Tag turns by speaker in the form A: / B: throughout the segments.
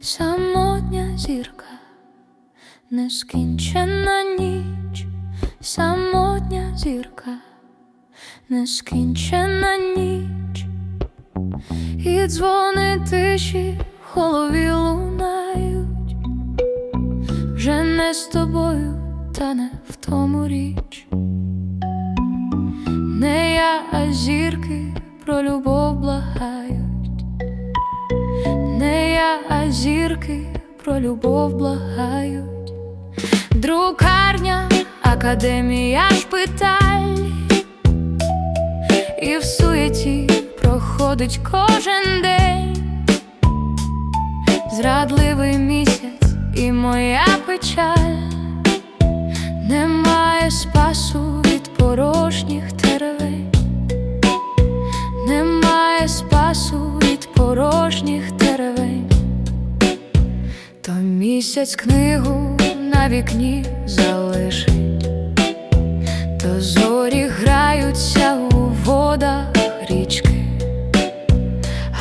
A: Самотня зірка, нескінчена ніч, самотня зірка, нескінчена ніч, і дзвони тиші в голові лунають, не з тобою, та не в тому річ. Не я, а зірки про любов благають. Не я, а зірки про любов благають. Друкарня, академія шпиталь, і в суєті проходить кожен день, зрадливий місяць і моя печаль, немає спасу від порожніх теревень. Немає спасу від порожніх теревень, то місяць книгу на вікні залишить, то зорі граються у водах річки,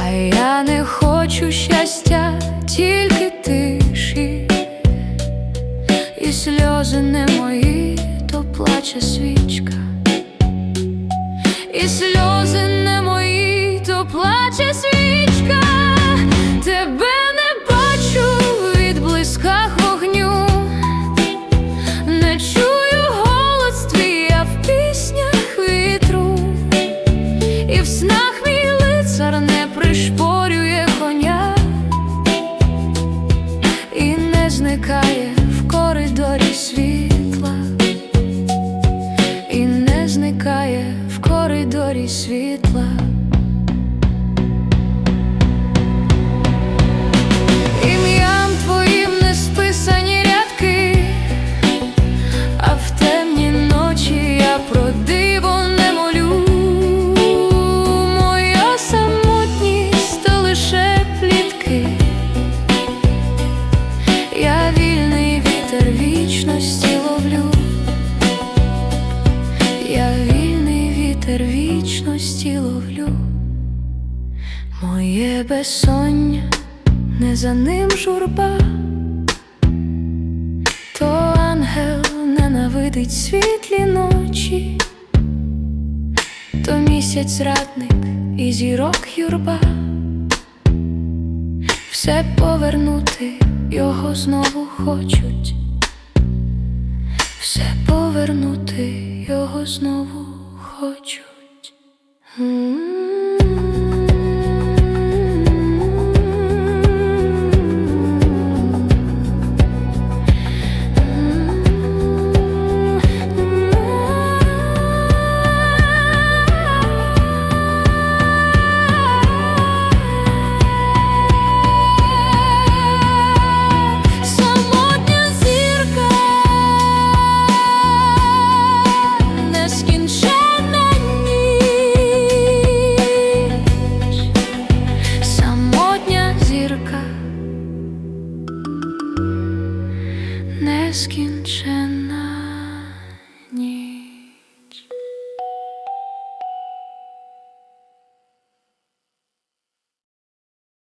A: а я не хочу щастя, тільки І сльози не мої, то плаче свічка, тебе не бачу від блисках вогню, не чую голос твій, а в піснях вітру, і в снах мій лицар не пришпорює коня, і не зникає в коридорі світла. І не зникає коридорі світла. Ім'ям твоїм не списані рядки, а в темні ночі я про диво не молю. Моя самотність лише плітки. Я вільний вітер вічності вітер вічності ловлю, моє безсоння, не за ним журба, то ангел ненавидить світлі ночі, то місяць зрадник і зірок юрба, все повернути його знову хочуть. Все повернути його знову хочуть.